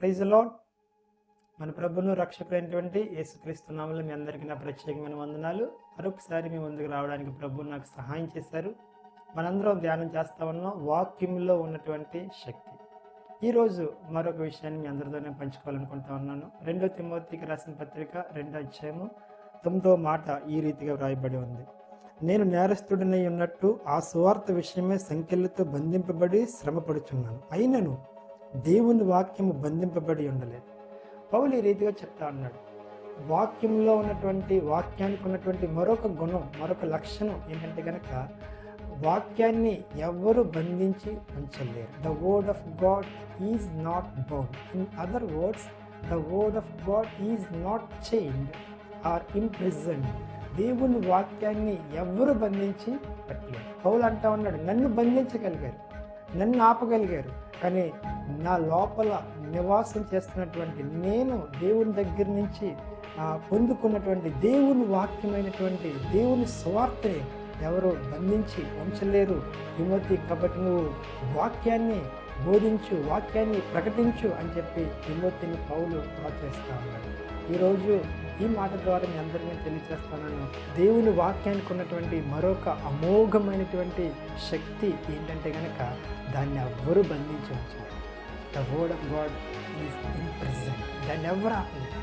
Praise lord మన ప్రభును రక్షకుడైనటువంటి యేసుక్రీస్తు నామంలో మీ అందరికీ నా ప్రత్యేకమైన వందనాలు. మరొకసారి మీ ముందుకు రావడానికి ప్రభు నాకు సహాయం చేశారు. మనందరం ధ్యానం చేస్తా ఉన్నాం. వాక్యంలో ఉన్నటువంటి శక్తి. ఈరోజు మరొక విషయాన్ని మీ అందరితోనే పంచుకోవాలనుకుంటా ఉన్నాను. రెండో తిమోతికి రాసిన పత్రిక రెండో అధ్యాయము తొమ్మిదో మాట ఈ రీతిగా వ్రాయబడి ఉంది. నేను నేరస్తుడినై ఉన్నట్టు ఆ సువార్త విషయమే సంఖ్యలతో బంధింపబడి శ్రమపడుచున్నాను. అయినను దేవుని వాక్యము బంధింపబడి ఉండలేదు. పౌలు ఈ రీతిగా చెప్తా ఉన్నాడు. వాక్యంలో ఉన్నటువంటి వాక్యానికి ఉన్నటువంటి మరొక గుణం మరొక లక్షణం ఏంటంటే కనుక వాక్యాన్ని ఎవ్వరు బంధించి ఉంచలేరు. The word of God is not bound in other words the word of God is not chained or imprison దేవుని వాక్యాన్ని ఎవ్వరు బంధించి పెట్టలేరు. పౌలు అంటా ఉన్నాడు నన్ను బంధించగలిగారు. నన్ను ఆపగలిగారు. కానీ నా లోపల నివాసం చేస్తున్నటువంటి నేను దేవుని దగ్గర నుంచి పొందుకున్నటువంటి దేవుని వాక్యమైనటువంటి దేవుని స్వార్థని ఎవరు బంధించి ఉంచలేరు. తిమోతి కాబట్టి నువ్వు వాక్యాన్ని బోధించు వాక్యాన్ని ప్రకటించు అని చెప్పి తిమోతిని పౌలు ప్రోత్సహిస్తా ఉన్నాడు. ఈరోజు ఈ మాట ద్వారా మీ అందరినీ తెలియజేస్తానని దేవుని వాక్యానికి ఉన్నటువంటి మరొక అమోఘమైనటువంటి శక్తి ఏంటంటే కనుక దాన్ని ఎవ్వరూ బంధించవచ్చు the word of God is in present దాన్ని ఎవరు ఆపలేదు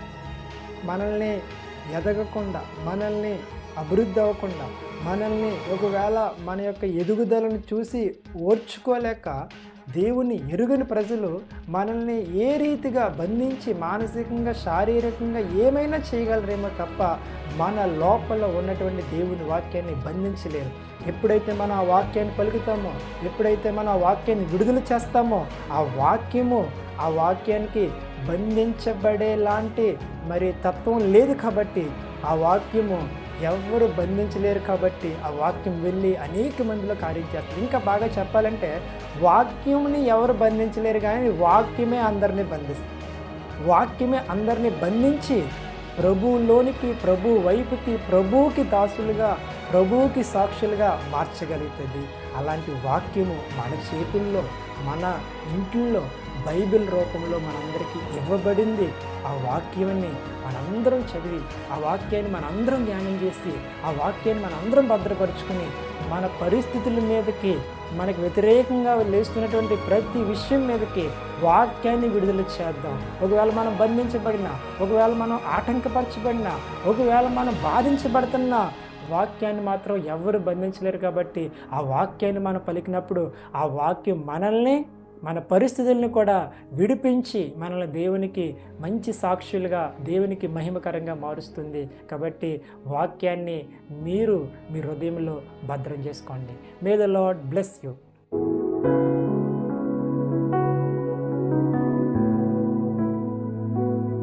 మనల్ని ఎదగకుండా మనల్ని అభివృద్ధి అవ్వకుండా మనల్ని ఒకవేళ మన యొక్క ఎదుగుదలను చూసి ఓర్చుకోలేక దేవుని ఎరుగని ప్రజలు మనల్ని ఏ రీతిగా బంధించి మానసికంగా శారీరకంగా ఏమైనా చేయగలరేమో తప్ప మన లోపల ఉన్నటువంటి దేవుని వాక్యాన్ని బంధించలేరు. ఎప్పుడైతే మనం ఆ వాక్యాన్ని పలుకుతామో ఎప్పుడైతే మనం ఆ వాక్యాన్ని విడుదల చేస్తామో ఆ వాక్యము ఆ వాక్యానికి బంధించబడేలాంటి మరి తత్వం లేదు కాబట్టి ఆ వాక్యము ఎవరు బంధించలేరు కాబట్టి ఆ వాక్యం వెళ్ళి అనేక మందిలో కార్యం చేస్తుంది. ఇంకా బాగా చెప్పాలంటే వాక్యంని ఎవరు బంధించలేరు కానీ వాక్యమే అందరినీ బంధిస్తుంది. వాక్యమే అందరినీ బంధించి ప్రభువులోనికి ప్రభు వైపుకి ప్రభువుకి దాసులుగా ప్రభువుకి సాక్షులుగా మార్చగలుగుతుంది. అలాంటి వాక్యము మన చేతుల్లో మన ఇంట్లో బైబిల్ రూపంలో మనందరికీ ఇవ్వబడింది. ఆ వాక్యాన్ని మనందరం చదివి ఆ వాక్యాన్ని మనందరం ధ్యానం చేసి ఆ వాక్యాన్ని మనందరం భద్రపరుచుకుని మన పరిస్థితుల మీదకి మనకు వ్యతిరేకంగా లేస్తున్నటువంటి ప్రతి విషయం మీదకి వాక్యాన్ని విడుదల చేద్దాం. ఒకవేళ మనం బంధించబడినా ఒకవేళ మనం ఆటంకపరచబడినా ఒకవేళ మనం బాధించబడుతున్నా వాక్యాన్ని మాత్రం ఎవరు బంధించలేరు కాబట్టి ఆ వాక్యాన్ని మనం పలికినప్పుడు ఆ వాక్యం మనల్ని మన పరిస్థితుల్ని కూడా విడిపించి మనల్ని దేవునికి మంచి సాక్షులుగా దేవునికి మహిమకరంగా మారుస్తుంది. కాబట్టి వాక్యాన్ని మీరు మీ హృదయంలో భద్రం చేసుకోండి. May the Lord bless you